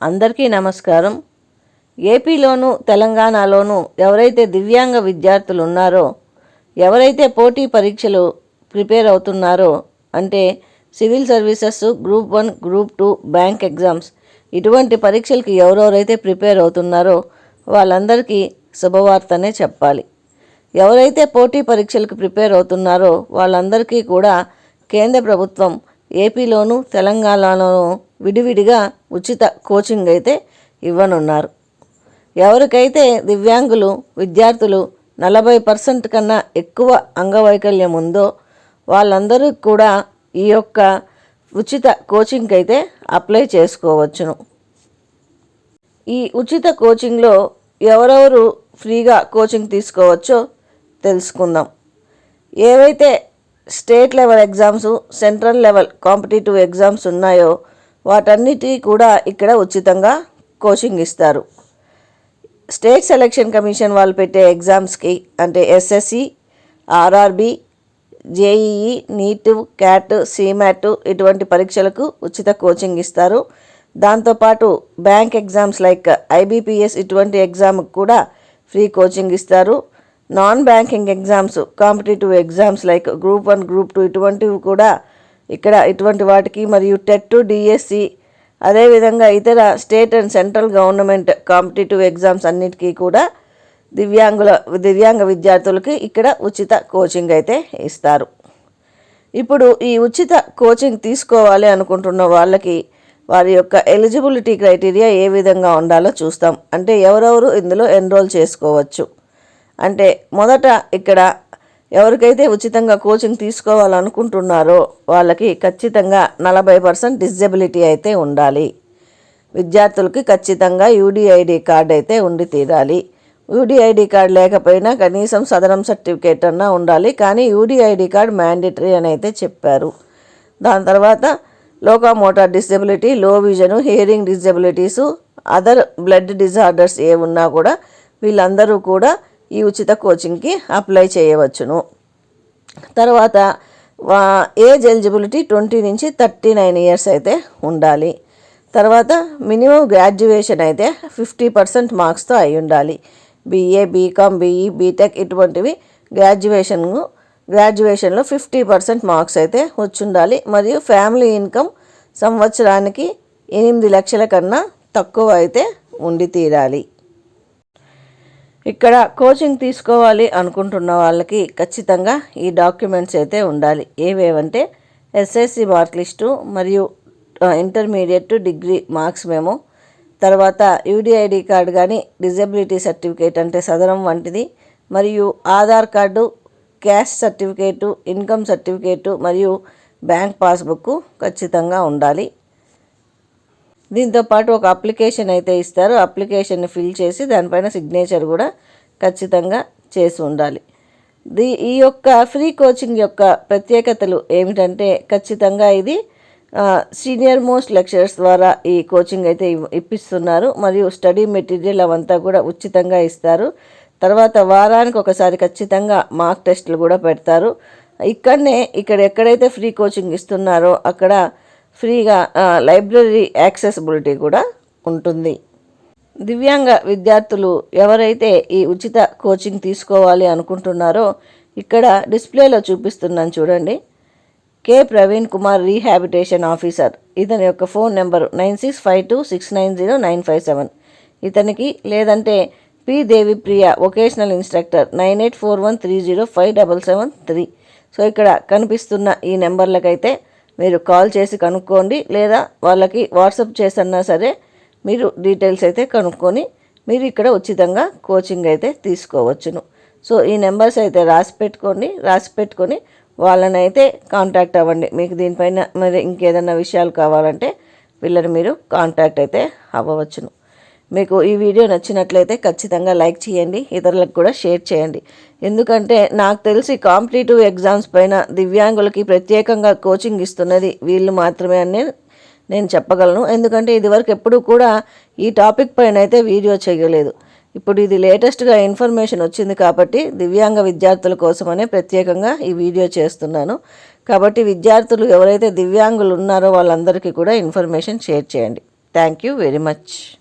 అందరికీ నమస్కారం. ఏపీలోను తెలంగాణలోను ఎవరైతే దివ్యాంగ విద్యార్థులు ఉన్నారో ఎవరైతే పోటీ పరీక్షలు ప్రిపేర్ అవుతున్నారో అంటే civil services group one group two bank exams ఇటువంటి పరీక్షలకి ఎవరెవరైతే ప్రిపేర్ అవుతున్నారో వాళ్ళందరికీ శుభవార్తనే చెప్పాలి. ఎవరైతే పోటీ పరీక్షలకు ప్రిపేర్ అవుతున్నారో వాళ్ళందరికీ కూడా కేంద్ర ప్రభుత్వం ఏపీలోను తెలంగాణలోను విడివిడిగా ఉచిత కోచింగ్ అయితే ఇవ్వనున్నారు. ఎవరికైతే దివ్యాంగులు విద్యార్థులు నలభై పర్సెంట్ కన్నా ఎక్కువ అంగవైకల్యం ఉందో వాళ్ళందరూ కూడా ఈ యొక్క ఉచిత కోచింగ్కి అయితే అప్లై చేసుకోవచ్చును. ఈ ఉచిత కోచింగ్లో ఎవరెవరు ఫ్రీగా కోచింగ్ తీసుకోవచ్చో తెలుసుకుందాం. ఏవైతే state level exams central level competitive exams ఉన్నాయో వాటన్నిటి కూడా ఇక్కడ ఉచితంగా కోచింగ్ ఇస్తారు. స్టేట్ సెలక్షన్ కమిషన్ వాళ్ళు పెట్టే ఎగ్జామ్స్కి అంటే SSC RRB JEE NEET CAT CMAT ఇటువంటి పరీక్షలకు ఉచిత కోచింగ్ ఇస్తారు. దాంతోపాటు బ్యాంక్ ఎగ్జామ్స్ లైక్ ఐబీపీఎస్ ఇటువంటి ఎగ్జామ్కి కూడా ఫ్రీ కోచింగ్ ఇస్తారు. Non banking exams competitive exams like group one group two ఇటువంటివి కూడా ఇక్కడ ఇటువంటి వాటికి మరియు టెట్ డిఎస్సి అదేవిధంగా ఇతర state and central government competitive exams అన్నిటికీ కూడా దివ్యాంగుల దివ్యాంగ విద్యార్థులకి ఇక్కడ ఉచిత కోచింగ్ అయితే ఇస్తారు. ఇప్పుడు ఈ ఉచిత కోచింగ్ తీసుకోవాలి అనుకుంటున్న వాళ్ళకి వారి యొక్క ఎలిజిబిలిటీ క్రైటీరియా ఏ విధంగా ఉండాలో చూస్తాం. అంటే ఎవరెవరు ఇందులో ఎన్రోల్ చేసుకోవచ్చు. అంటే మొదట ఇక్కడ ఎవరికైతే ఉచితంగా కోచింగ్ తీసుకోవాలనుకుంటున్నారో వాళ్ళకి ఖచ్చితంగా నలభై పర్సెంట్ డిజబిలిటీ అయితే ఉండాలి. విద్యార్థులకి ఖచ్చితంగా యూడిఐడి కార్డ్ అయితే ఉండి తీరాలి. యూడిఐడి కార్డు లేకపోయినా కనీసం సదరం సర్టిఫికేట్ అన్నా ఉండాలి. కానీ యూడిఐడి కార్డ్ మ్యాండేటరీ అని అయితే చెప్పారు. దాని తర్వాత లోకామోటార్ డిసెబిలిటీ లో vision hearing disabilities other blood disorders ఏ ఉన్నా కూడా వీళ్ళందరూ కూడా ఈ ఉచిత కోచింగ్కి అప్లై చేయవచ్చును. తర్వాత ఏజ్ ఎలిజిబిలిటీ ట్వంటీ నుంచి థర్టీ నైన్ ఇయర్స్ అయితే ఉండాలి. తర్వాత మినిమం గ్రాడ్యుయేషన్ అయితే ఫిఫ్టీ పర్సెంట్ మార్క్స్తో అయి ఉండాలి. బీఏ బీకామ్ బీఈ బీటెక్ ఇటువంటివి గ్రాడ్యుయేషన్ గ్రాడ్యుయేషన్లో ఫిఫ్టీ పర్సెంట్ మార్క్స్ అయితే వచ్చుండాలి. మరియు ఫ్యామిలీ ఇన్కమ్ సంవత్సరానికి ఎనిమిది లక్షల కన్నా తక్కువ అయితే ఉండి తీరాలి. ఇక్కడ కోచింగ్ తీసుకోవాలి అనుకుంటున్న వాళ్ళకి ఖచ్చితంగా ఈ డాక్యుమెంట్స్ అయితే ఉండాలి. ఏవేవంటే ఎస్ఎస్సి మార్క్ లిస్టు మరియు ఇంటర్మీడియట్ డిగ్రీ మార్క్స్ మేము. తర్వాత యూడిఐడి కార్డు కానీ డిజబిలిటీ సర్టిఫికేట్ అంటే సదరం వంటిది. మరియు Aadhaar card caste certificate income certificate మరియు బ్యాంక్ పాస్బుక్ ఖచ్చితంగా ఉండాలి. దీంతో పాటు ఒక అప్లికేషన్ అయితే ఇస్తారు. అప్లికేషన్ని ఫిల్ చేసి దానిపైన సిగ్నేచర్ కూడా ఖచ్చితంగా చేసి ఉండాలి. ది ఈ యొక్క ఫ్రీ కోచింగ్ యొక్క ప్రత్యేకతలు ఏమిటంటే ఖచ్చితంగా ఇది సీనియర్ మోస్ట్ లెక్చరర్స్ ద్వారా ఈ కోచింగ్ అయితే ఇప్పిస్తున్నారు. మరియు స్టడీ మెటీరియల్ అవంతా కూడా ఉచితంగా ఇస్తారు. తర్వాత వారానికి ఒకసారి ఖచ్చితంగా మార్క్ టెస్టులు కూడా పెడతారు. ఇక్కడనే ఇక్కడ ఎక్కడైతే ఫ్రీ కోచింగ్ ఇస్తున్నారో అక్కడ ఫ్రీగా లైబ్రరీ యాక్సెసిబిలిటీ కూడా ఉంటుంది. దివ్యాంగ విద్యార్థులు ఎవరైతే ఈ ఉచిత కోచింగ్ తీసుకోవాలి అనుకుంటున్నారో ఇక్కడ డిస్ప్లేలో చూపిస్తున్నాను చూడండి. K. Praveen Kumar rehabilitation officer. ఇతని యొక్క phone number nine six five two six nine zero nine five seven. ఇతనికి లేదంటే P. Devipriya vocational instructor nine eight four one three zero five double seven three. So ఇక్కడ కనిపిస్తున్న ఈ నెంబర్లకైతే మీరు call చేసి కనుక్కోండి లేదా వాళ్ళకి వాట్సప్ చేసన్నా సరే మీరు డీటెయిల్స్ అయితే కనుక్కొని మీరు ఇక్కడ ఉచితంగా కోచింగ్ అయితే తీసుకోవచ్చును. సో ఈ నెంబర్స్ అయితే రాసి పెట్టుకోండి రాసి పెట్టుకొని వాళ్ళని అయితే కాంటాక్ట్ అవ్వండి. మీకు దీనిపైన మరి ఇంకేదైనా విషయాలు కావాలంటే వీళ్ళని మీరు కాంటాక్ట్ అయితే అవ్వవచ్చును. మీకు ఈ వీడియో నచ్చినట్లయితే ఖచ్చితంగా లైక్ చేయండి ఇతరులకు కూడా షేర్ చేయండి. ఎందుకంటే నాకు తెలిసి కాంపిటేటివ్ ఎగ్జామ్స్ పైన దివ్యాంగులకి ప్రత్యేకంగా కోచింగ్ ఇస్తున్నది వీళ్ళు మాత్రమే అని నేను చెప్పగలను. ఎందుకంటే ఇదివరకు ఎప్పుడు కూడా ఈ టాపిక్ పైన అయితే వీడియో చేయలేదు. ఇప్పుడు ఇది లేటెస్ట్గా ఇన్ఫర్మేషన్ వచ్చింది కాబట్టి దివ్యాంగ విద్యార్థుల కోసమనే ప్రత్యేకంగా ఈ వీడియో చేస్తున్నాను. కాబట్టి విద్యార్థులు ఎవరైతే దివ్యాంగులు ఉన్నారో వాళ్ళందరికీ కూడా ఇన్ఫర్మేషన్ షేర్ చేయండి. Thank you very much.